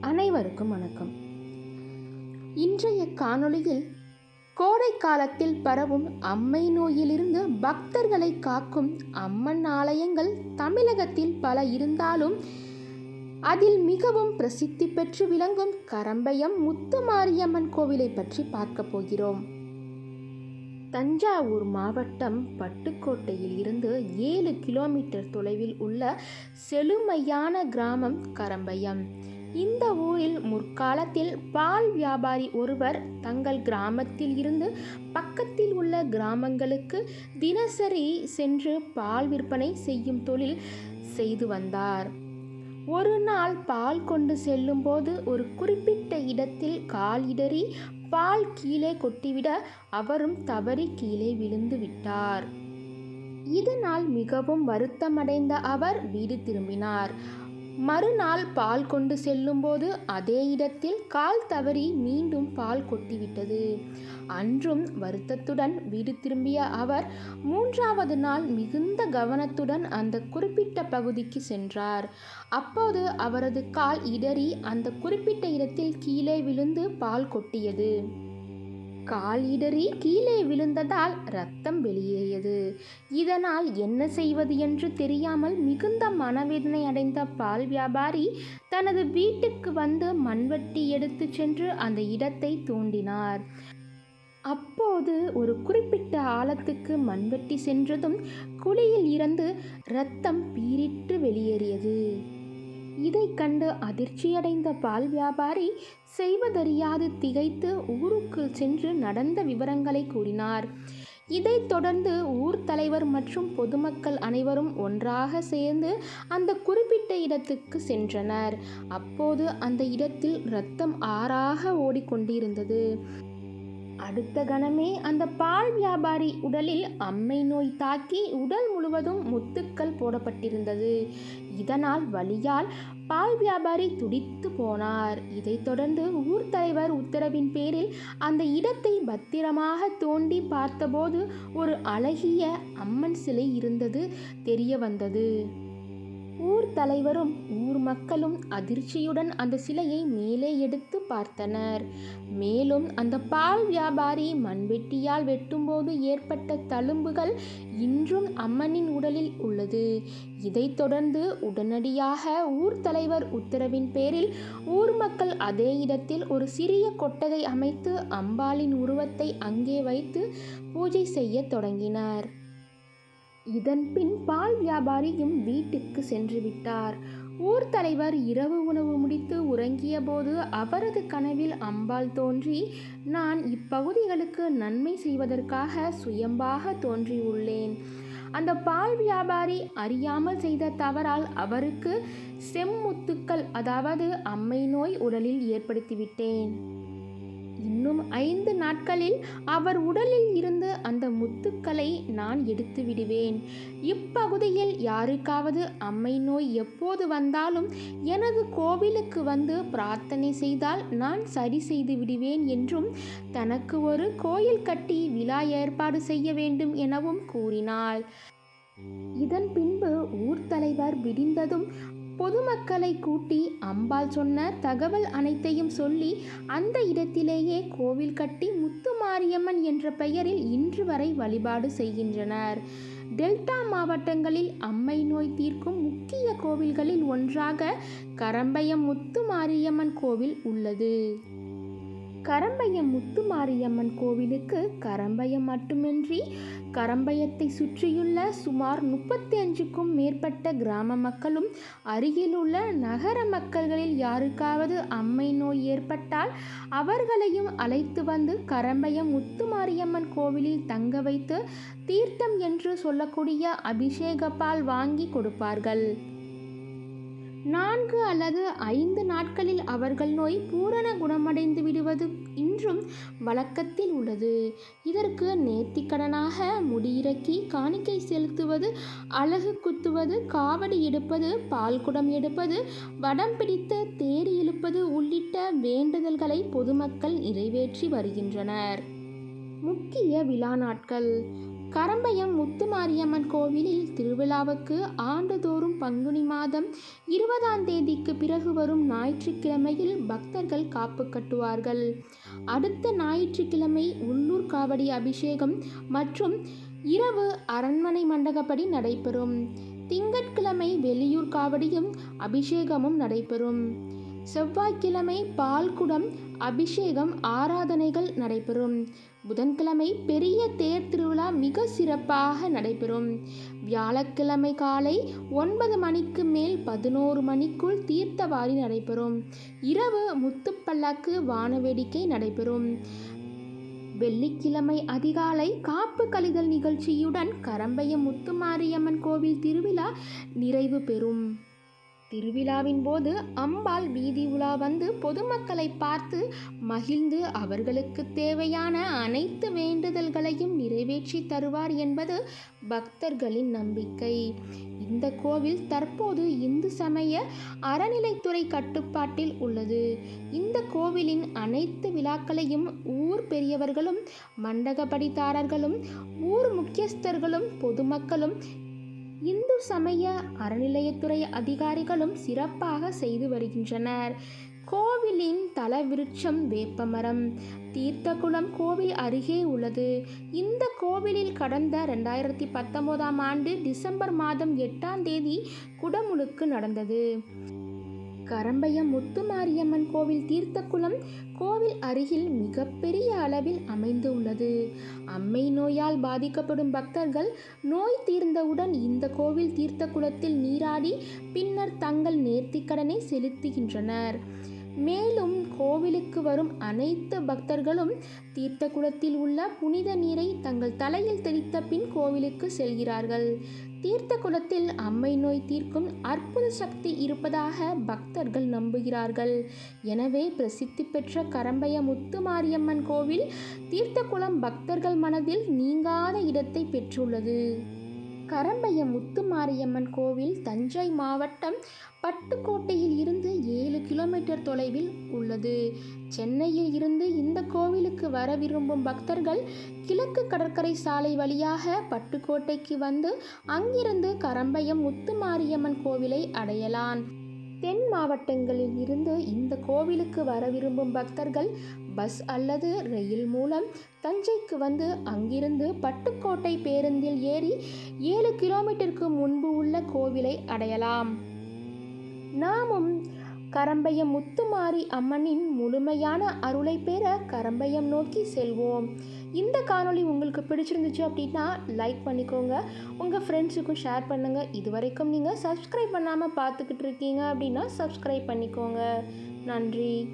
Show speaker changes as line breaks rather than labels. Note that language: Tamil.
அனைவருக்கும் வணக்கம். இன்றைய காணொளியில் கோடை காலத்தில் பரவும் அம்மை நோயிலிருந்து பக்தர்களை காக்கும் அம்மன் ஆலயங்கள் தமிழகத்தில் பல இருந்தாலும் அதில் மிகவும் பிரசித்தி பெற்று விளங்கும் கரம்பயம் முத்துமாரியம்மன் கோவிலை பற்றி பார்க்க போகிறோம். தஞ்சாவூர் மாவட்டம் பட்டுக்கோட்டையில் இருந்து ஏழு கிலோமீட்டர் தொலைவில் உள்ள செழுமையான கிராமம் கரம்பயம். இந்த ஊரில் முற்காலத்தில் பால் வியாபாரி ஒருவர் தங்கள் கிராமத்தில் இருந்து பக்கத்தில் உள்ள கிராமங்களுக்கு தினசரி சென்று பால் விற்பனை செய்யும் தொழில் செய்து வந்தார். ஒரு நாள் பால் கொண்டு செல்லும்போது ஒரு குறிப்பிட்ட இடத்தில் கால் இடறி பால் கீழே கொட்டிவிட அவரும் தவறி கீழே விழுந்து விட்டார். இதனால் மிகவும் வருத்தமடைந்த அவர் வீடு திரும்பினார். மறுநாள் பால் கொண்டு செல்லும்போது அதே இடத்தில் கால் தவறி மீண்டும் பால் கொட்டிவிட்டது. அன்றும் வருத்தத்துடன் வீடு திரும்பிய அவர் மூன்றாவது நாள் மிகுந்த கவனத்துடன் அந்த குறிப்பிட்ட பகுதிக்கு சென்றார். அப்போது அவரது கால் இடறி அந்த குறிப்பிட்ட இடத்தில் கீழே விழுந்து பால் கொட்டியது. கால் இடறி கீழே விழுந்ததால் ரத்தம் வெளியேறியது. இதனால் என்ன செய்வது என்று தெரியாமல் மிகுந்த மனவேதனை அடைந்த பால் வியாபாரி தனது வீட்டுக்கு வந்து மண்வெட்டி எடுத்து சென்று அந்த இடத்தை தோண்டினார். அப்போது ஒரு குறிப்பிட்ட ஆழத்துக்கு மண்வெட்டி சென்றதும் குழியில் இருந்து இரத்தம் பீரிட்டு வெளியேறியது. இதை கண்டு அதிர்ச்சியடைந்த பால் வியாபாரி செய்வதறியாது திகைத்து ஊருக்கு சென்று நடந்த விவரங்களை கூறினார். இதைத் தொடர்ந்து ஊர் தலைவர் மற்றும் பொதுமக்கள் அனைவரும் ஒன்றாக சேர்ந்து அந்த குறிப்பிட்ட இடத்துக்கு சென்றனர். அப்போது அந்த இடத்தில் இரத்தம் ஆறாக ஓடிக்கொண்டிருந்தது. அடுத்த கணமே அந்த பால் வியாபாரி உடலில் அம்மை நோய் தாக்கி உடல் முழுவதும் முத்துக்கள் போடப்பட்டிருந்தது. இதனால் வலியால் பால் வியாபாரி துடித்து போனார். இதைத் தொடர்ந்து ஊர் தலைவர் உத்தரவின் பேரில் அந்த இடத்தை பத்திரமாக தோண்டி பார்த்தபோது ஒரு அழகிய அம்மன் சிலை இருந்தது தெரிய வந்தது. ஊர் தலைவரும் ஊர் மக்களும் அதிர்ச்சியுடன் அந்த சிலையை மேலே எடுத்து பார்த்தனர். மேலும் அந்த பால் வியாபாரி மண்வெட்டியால் வெட்டும்போது ஏற்பட்ட தழும்புகள் இன்றும் அம்மனின் உடலில் உள்ளது. இதைத் தொடர்ந்து உடனடியாக ஊர் தலைவர் உத்தரவின் பேரில் ஊர் மக்கள் அதே இடத்தில் ஒரு சிறிய கொட்டகை அமைத்து அம்பாளின் உருவத்தை அங்கே வைத்து பூஜை செய்ய தொடங்கினர். இதன் பின் பால் வியாபாரியும் வீட்டுக்கு சென்று விட்டார். ஊர் தலைவர் இரவு உணவு முடித்து உறங்கிய போது அவரது கனவில் அம்பாள் தோன்றி நான் இப்பகுதிகளுக்கு நன்மை செய்வதற்காக சுயம்பாக தோன்றியுள்ளேன். அந்த பால் வியாபாரி அறியாமல் செய்த தவறால் அவருக்கு செம்முத்துக்கள் அதாவது அம்மை நோய் உடலில் ஏற்படுத்திவிட்டேன். இன்னும் ஐந்து நாட்களில் அவர் உடலில் இருந்து அந்த முத்துக்களை நான் எடுத்து விடுவேன். இப்பகுதியில் யாருக்காவது அம்மை நோய் எப்போது வந்தாலும் எனது கோவிலுக்கு வந்து பிரார்த்தனை செய்தால் நான் சரி செய்து விடுவேன் என்றும் தனக்கு ஒரு கோயில் கட்டி விழா ஏற்பாடு செய்ய வேண்டும் எனவும் கூறினாள். இதன் பின்பு ஊர் தலைவர் விடிந்ததும் பொதுமக்களை கூட்டி அம்பாள் சொன்ன தகவல் அனைத்தையும் சொல்லி அந்த இடத்திலேயே கோவில் கட்டி முத்துமாரியம்மன் என்ற பெயரில் இன்று வரை வழிபாடு செய்கின்றனர். டெல்டா மாவட்டங்களில் அம்மை நோய் தீர்க்கும் முக்கிய கோவில்களில் ஒன்றாக கரம்பயம் முத்துமாரியம்மன் கோவில் உள்ளது. கரம்பயம் முத்துமாரியம்மன் கோவிலுக்கு கரம்பயம் மட்டுமின்றி கரம்பயத்தை சுற்றியுள்ள சுமார் முப்பத்தி அஞ்சுக்கும் மேற்பட்ட கிராம மக்களும் அருகிலுள்ள நகர மக்கள்களில் யாருக்காவது அம்மை நோய் ஏற்பட்டால் அவர்களையும் அழைத்து வந்து கரம்பயம் முத்துமாரியம்மன் கோவிலில் தங்க வைத்து தீர்த்தம் என்று சொல்லக்கூடிய அபிஷேக பால் வாங்கி கொடுப்பார்கள். நான்கு அல்லது ஐந்து நாட்களில் அவர்கள் நோய் பூரண குணமடைந்து விடுவது இன்றும் வழக்கத்தில் உள்ளது. இதற்கு நேர்த்திக்கடனாக முடியிறக்கி காணிக்கை செலுத்துவது அழகு குத்துவது காவடி எடுப்பது பால்குடம் எடுப்பது வடம் பிடித்து தேர் இழுப்பது உள்ளிட்ட வேண்டுதல்களை பொதுமக்கள் நிறைவேற்றி வருகின்றனர். முக்கிய விழா நாட்கள். கரம்பயம் முத்துமாரியம்மன் கோவிலில் திருவிழாவுக்கு ஆண்டுதோறும் பங்குனி மாதம் இருபதாம் தேதிக்கு பிறகு வரும் ஞாயிற்றுக்கிழமையில் பக்தர்கள் காப்பு கட்டுவார்கள். அடுத்த ஞாயிற்றுக்கிழமை உள்ளூர் காவடி அபிஷேகம் மற்றும் இரவு அரண்மனை மண்டகப்படி நடைபெறும். திங்கட்கிழமை வெளியூர் காவடியும் அபிஷேகமும் நடைபெறும். செவ்வாய்க்கிழமை பால்குடம் அபிஷேகம் ஆராதனைகள் நடைபெறும். புதன்கிழமை பெரிய தேர் திருவிழா மிக சிறப்பாக நடைபெறும். வியாழக்கிழமை காலை ஒன்பது மணிக்கு மேல் பதினோரு மணிக்குள் தீர்த்தவாரி நடைபெறும். இரவு முத்துப்பல்லாக்கு வானவேடிக்கை நடைபெறும். வெள்ளிக்கிழமை அதிகாலை காப்பு கழிதல் நிகழ்ச்சியுடன் கரம்பையம் முத்துமாரியம்மன் கோவில் திருவிழா நிறைவு பெறும். திருவிழாவின் போது அம்பாள் வீதி உலா வந்து பொதுமக்களை பார்த்து மகிழ்ந்து அவர்களுக்கு தேவையான அனைத்து வேண்டுதல்களையும் நிறைவேற்றி தருவார் என்பது பக்தர்களின் நம்பிக்கை. இந்த கோவில் தற்போது இந்து சமய அறநிலைத்துறை கட்டுப்பாட்டில் உள்ளது. இந்த கோவிலின் அனைத்து விழாக்களையும் ஊர் பெரியவர்களும் மண்டகப்படித்தாரர்களும் ஊர் முக்கியஸ்தர்களும் பொதுமக்களும் இந்து சமய அறநிலையத்துறை அதிகாரிகளும் சிறப்பாக செய்து வருகின்றனர். கோவிலின் தலவிருட்சம் வேப்பமரம் தீர்த்தகுளம் கோவில் அருகே உள்ளது. இந்த கோவிலில் கடந்த ரெண்டாயிரத்தி பத்தொன்பதாம் ஆண்டு டிசம்பர் மாதம் எட்டாம் தேதி குடமுழுக்கு நடந்தது. கரம்பயம் முத்துமாரியம்மன் கோவில் தீர்த்தக்குளம் கோ அருகில் மிகப்பெரிய அளவில் அமைந்து உள்ளது. அம்மை நோயால் பாதிக்கப்படும் பக்தர்கள் நோய் தீர்ந்தவுடன் இந்த கோவில் தீர்த்த குளத்தில் நீராடி பின்னர் தங்கள் நேர்த்திக்கடனை செலுத்துகின்றனர். மேலும் கோவிலுக்கு வரும் அனைத்து பக்தர்களும் தீர்த்த குளத்தில் உள்ள புனித நீரை தங்கள் தலையில் தெளித்த பின் கோவிலுக்கு செல்கிறார்கள். தீர்த்த குளத்தில் அம்மை நோய் தீர்க்கும் அற்புத சக்தி இருப்பதாக பக்தர்கள் நம்புகிறார்கள். எனவே பிரசித்தி பெற்ற கரம்பய முத்துமாரியம்மன் கோவில் தீர்த்தக்குளம் பக்தர்கள் மனதில் நீங்காத இடத்தை பெற்றுள்ளது. கரம்பயம் முத்துமாரியம்மன் கோவில் தஞ்சை மாவட்டம் பட்டுக்கோட்டையில் இருந்து ஏழு கிலோமீட்டர் தொலைவில் உள்ளது. சென்னையில் இருந்து இந்த கோவிலுக்கு வர விரும்பும் பக்தர்கள் கிழக்கு கடற்கரை சாலை வழியாக பட்டுக்கோட்டைக்கு வந்து அங்கிருந்து கரம்பயம் முத்துமாரியம்மன் கோவிலை அடையலாம். தென் மாவட்டங்களில் இருந்து இந்த கோவிலுக்கு வர விரும்பும் பக்தர்கள் பஸ் அல்லது ரயில் மூலம் தஞ்சைக்கு வந்து அங்கிருந்து பட்டுக்கோட்டை பேருந்தில் ஏறி ஏழு கிலோமீட்டருக்கு முன்பு உள்ள கோவிலை அடையலாம். நாமும் கரம்பயம் முத்துமாரி அம்மனின் முழுமையான அருளை பெற கரம்பயம் நோக்கி செல்வோம். இந்த காணொளி உங்களுக்கு பிடிச்சிருந்துச்சு அப்படின்னா லைக் பண்ணிக்கோங்க. உங்கள் ஃப்ரெண்ட்ஸுக்கும் ஷேர் பண்ணுங்கள் இது வரைக்கும் நீங்கள் சப்ஸ்கிரைப் பண்ணாமல் பார்த்துக்கிட்டு இருக்கீங்க அப்படின்னா சப்ஸ்கிரைப் பண்ணிக்கோங்க. நன்றி.